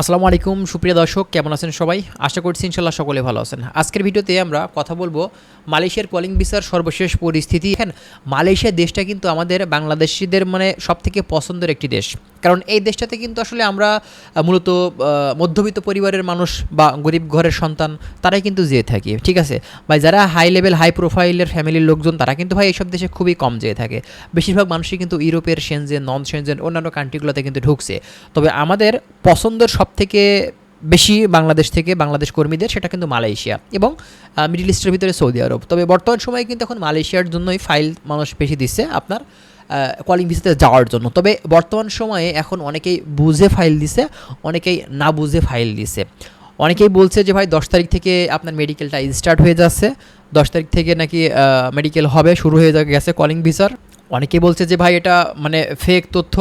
আসসালামু আলাইকুম, সুপ্রিয় দর্শক, কেমন আছেন সবাই? আশা করছি ইনশাল্লাহ সকলে ভালো আছেন। আজকের ভিডিওতে আমরা কথা বলব মালয়েশিয়ার কলিং ভিসার সর্বশেষ পরিস্থিতি। এখন মালয়েশিয়া দেশটা কিন্তু আমাদের বাংলাদেশিদের মানে সবথেকে পছন্দের একটি দেশ। কারণ এই দেশটাতে কিন্তু আসলে আমরা মূলত মধ্যবিত্ত পরিবারের মানুষ বা গরিব ঘরের সন্তান, তারাই কিন্তু যেয়ে থাকি, ঠিক আছে? ভাই, যারা হাই লেভেল হাই প্রোফাইলের ফ্যামিলির লোকজন, তারা কিন্তু ভাই এইসব দেশে খুবই কম যেয়ে থাকে। বেশিরভাগ মানুষই কিন্তু ইউরোপের সেনজেন নন সেনজেন অন্যান্য কান্ট্রিগুলোতে কিন্তু ঢুকছে। তবে আমাদের পছন্দের সব থেকে বেশি বাংলাদেশ থেকে বাংলাদেশ কর্মীদের সেটা কিন্তু মালয়েশিয়া এবং মিডিল ইস্টের ভিতরে সৌদি আরব। তবে বর্তমান সময়ে কিন্তু এখন মালয়েশিয়ার জন্যই ফাইল মানুষ বেশি দিচ্ছে আপনার কলিং ভিসাতে যাওয়ার জন্য। তবে বর্তমান সময়ে এখন অনেকেই বুঝে ফাইল দিছে, অনেকেই না বুঝে ফাইল দিছে। অনেকেই বলছে যে, ভাই, দশ তারিখ থেকে আপনার মেডিকেলটা স্টার্ট হয়ে যাচ্ছে। দশ তারিখ থেকে নাকি মেডিকেল হবে, শুরু হয়ে গেছে কলিং ভিসার অনেকেই বলছে যে ভাই এটা মানে ফেক তথ্য,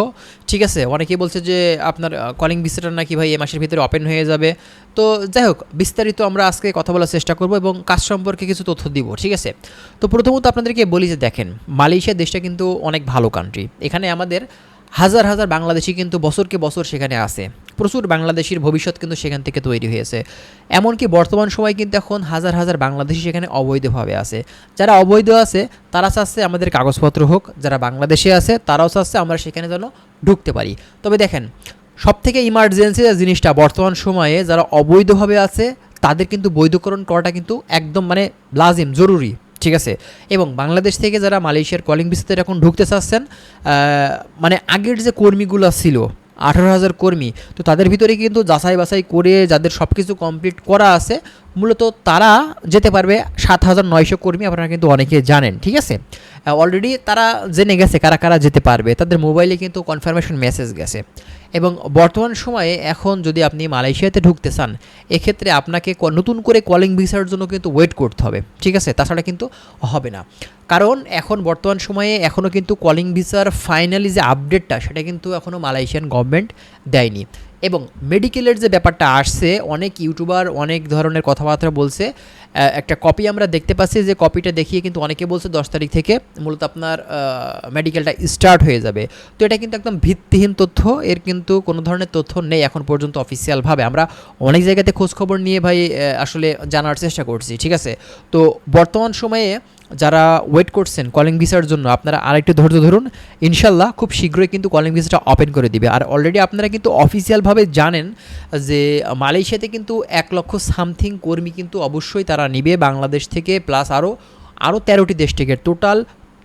ঠিক আছে? অনেকেই বলছে যে আপনার কলিং ভিসাটা নাকি ভাই এ মাসের ভিতরে ওপেন হয়ে যাবে। তো যাই হোক, বিস্তারিত আমরা আজকে কথা বলার চেষ্টা করব এবং কাজ সম্পর্কে কিছু তথ্য দিব, ঠিক আছে? তো প্রথমত আপনাদেরকে বলি যে দেখেন, মালয়েশিয়া দেশটা কিন্তু অনেক ভালো কান্ট্রি এখানে আমাদের হাজার হাজার বাংলাদেশি কিন্তু বছরকে বছর সেখানে আসে প্রচুর বাংলাদেশির ভবিষ্যৎ কিন্তু সেখান থেকে তৈরি হয়েছে। এমনকি বর্তমান সময় কিন্তু এখন হাজার হাজার বাংলাদেশি সেখানে অবৈধভাবে আছে। যারা অবৈধ আছে, তারা চাচ্ছে আমাদের কাগজপত্র হোক, যারা বাংলাদেশে আছে, তারাও চাচ্ছে আমরা সেখানে যেন ঢুকতে পারি। তবে দেখেন সব থেকে ইমার্জেন্সি যে জিনিসটা বর্তমান সময়ে যারা অবৈধভাবে আছে, তাদের কিন্তু বৈধকরণ করাটা কিন্তু একদম মানে লাজিম, জরুরি, ঠিক আছে? এবং বাংলাদেশ থেকে যারা মালয়েশিয়ার কলিং ভিসাতে এখন ঢুকতে চাচ্ছেন মানে আগের যে কর্মীগুলো ছিল আঠারো হাজার কর্মী। তো তাদের ভিতরে কিন্তু যাচাই বাছাই করে যাদের সব কিছু কমপ্লিট করা আছে, মূলত তারা যেতে পারবে সাত হাজার নয়শো কর্মী, আপনারা কিন্তু অনেকে জানেন, ঠিক আছে? অলরেডি তারা জেনে গেছে কারা কারা যেতে পারবে। তাদের মোবাইলে কিন্তু কনফার্মেশন মেসেজ গেছে। এবং বর্তমান সময়ে এখন যদি আপনি মালয়েশিয়াতে ঢুকতে চান, এক্ষেত্রে আপনাকে নতুন করে কলিং ভিসার জন্য কিন্তু ওয়েট করতে হবে, ঠিক আছে? তাছাড়া কিন্তু হবে না। কারণ এখন বর্তমান সময়ে এখনও কিন্তু কলিং ভিসার ফাইনালি যে আপডেটটা সেটা কিন্তু এখনও মালয়েশিয়ান গভর্নমেন্ট দেয়নি। এবং মেডিকেলের যে ব্যাপারটা আসছে, অনেক ইউটিউবার অনেক ধরনের কথাবার্তা বলছে একটা কপি আমরা দেখতে পাচ্ছি যে কপিটা দেখিয়ে কিন্তু অনেকে বলছে দশ তারিখ থেকে মূলত আপনার মেডিকেলটা স্টার্ট হয়ে যাবে। তো এটা কিন্তু একদম ভিত্তিহীন তথ্য, এর কিন্তু কোনো ধরনের তথ্য নেই এখন পর্যন্ত অফিসিয়ালভাবে আমরা অনেক জায়গাতে খোঁজখবর নিয়ে ভাই আসলে জানার চেষ্টা করছি, ঠিক আছে? তো বর্তমান সময়ে যারা ওয়েট করছেন কলিং ভিসার জন্য, আপনারা আরেকটু ধৈর্য ধরুন, ইনশাল্লাহ খুব শীঘ্রই কিন্তু কলিং ভিসাটা ওপেন করে দিবে। আর অলরেডি আপনারা কিন্তু অফিসিয়ালভাবে জানেন যে মালয়েশিয়াতে কিন্তু এক লক্ষ সামথিং কর্মী কিন্তু অবশ্যই তারা নিবে বাংলাদেশ থেকে প্লাস আরও আরও তেরোটি দেশ থেকে। টোটাল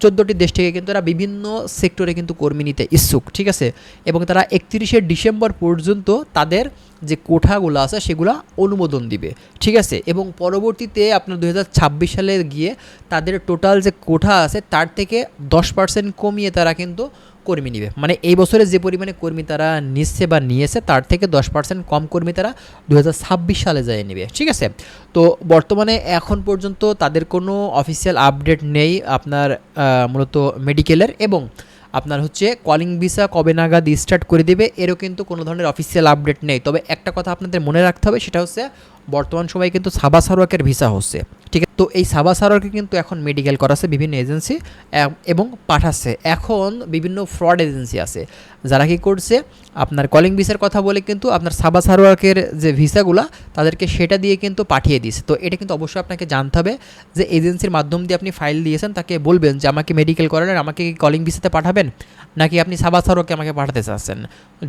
চোদ্দোটি দেশ থেকে কিন্তু তারা বিভিন্ন সেক্টরে কিন্তু কর্মী নিতে ইচ্ছুক, ঠিক আছে? এবং তারা একত্রিশে ডিসেম্বর পর্যন্ত তাদের যে কোঠাগুলো আছে, সেগুলো অনুমোদন দিবে, ঠিক আছে? এবং পরবর্তীতে আপনার দু হাজার ছাব্বিশ সালে গিয়ে তাদের টোটাল যে কোঠা আছে, তার থেকে দশ পার্সেন্ট কমিয়ে তারা কিন্তু কর্মী নিবে। মানে এই বছরে যে পরিমাণে কর্মী তারা নিচ্ছে বা নিয়েছে, তার থেকে দশ পার্সেন্ট কম কর্মী তারা দু হাজার ছাব্বিশ সালে যায় নেবে, ঠিক আছে? তো বর্তমানে এখন পর্যন্ত তাদের কোনো অফিসিয়াল আপডেট নেই আপনার মূলত মেডিকেলের এবং আপনার হচ্ছে কলিং ভিসা কবে নাগাদ স্টার্ট করে দেবে, এরও কিন্তু কোনো ধরনের অফিসিয়াল আপডেট নেই। তবে একটা কথা আপনাদের মনে রাখতে হবে, সেটা হচ্ছে বর্তমান সময়ে কিন্তু সাবা সারোয়াকের ভিসা হচ্ছে। ঠিক আছে। তো এই সাবা সারোয়ারকে কিন্তু এখন মেডিকেল করাছে বিভিন্ন এজেন্সি এবং পাঠাচ্ছে। এখন বিভিন্ন ফ্রড এজেন্সি আছে। যারা কি করছে, আপনার কলিং ভিসার কথা বলে কিন্তু আপনার সাবা সারোয়ার্কের যে ভিসাগুলো, তাদেরকে সেটা দিয়ে কিন্তু পাঠিয়ে দিচ্ছে তো এটা কিন্তু অবশ্যই আপনাকে জানতে হবে যে এজেন্সির মাধ্যম দিয়ে আপনি ফাইল দিয়েছেন, তাকে বলবেন যে আমাকে মেডিকেল করালেন আমাকে কি কলিং ভিসাতে পাঠাবেন, নাকি আপনি সাবা সারোয়ারকে আমাকে পাঠাতে চাচ্ছেন।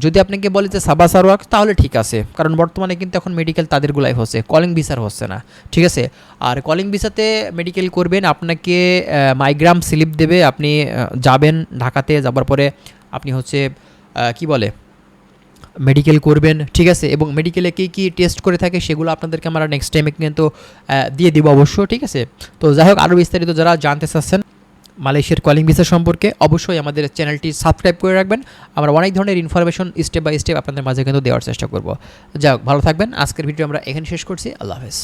যদি আপনাকে বলে যে সাবা সারোয়াক তাহলে ঠিক আছে, কারণ বর্তমানে কিন্তু এখন মেডিকেল তাদেরগুলাই হচ্ছে কলিং ভিসার হচ্ছে না। ঠিক আছে? আর কলিং ভিসাতে মেডিকেল করবেন, আপনাকে মাইগ্রাম স্লিপ দেবে, আপনি যাবেন ঢাকাতে, যাবার পরে আপনি হচ্ছে কি বলে মেডিকেল করবেন, ঠিক আছে? এবং মেডিকেলে কী কী টেস্ট করে থাকে সেগুলো আপনাদেরকে আমরা নেক্সট টাইমে কিন্তু দিয়ে দিব অবশ্য, ঠিক আছে? তো যাই হোক আরও বিস্তারিত যারা জানতে চাচ্ছেন মালয়েশিয়ার কলিং ভিসা সম্পর্কে, অবশ্যই আমাদের চ্যানেলটি সাবস্ক্রাইব করে রাখবেন। আমরা অনেক ধরনের ইনফরমেশন স্টেপ বাই স্টেপ আপনাদের মাঝে কিন্তু দেওয়ার চেষ্টা করব। যাই হোক, ভালো থাকবেন। আজকের ভিডিও আমরা এখানে শেষ করছি। আল্লাহ হাফেজ।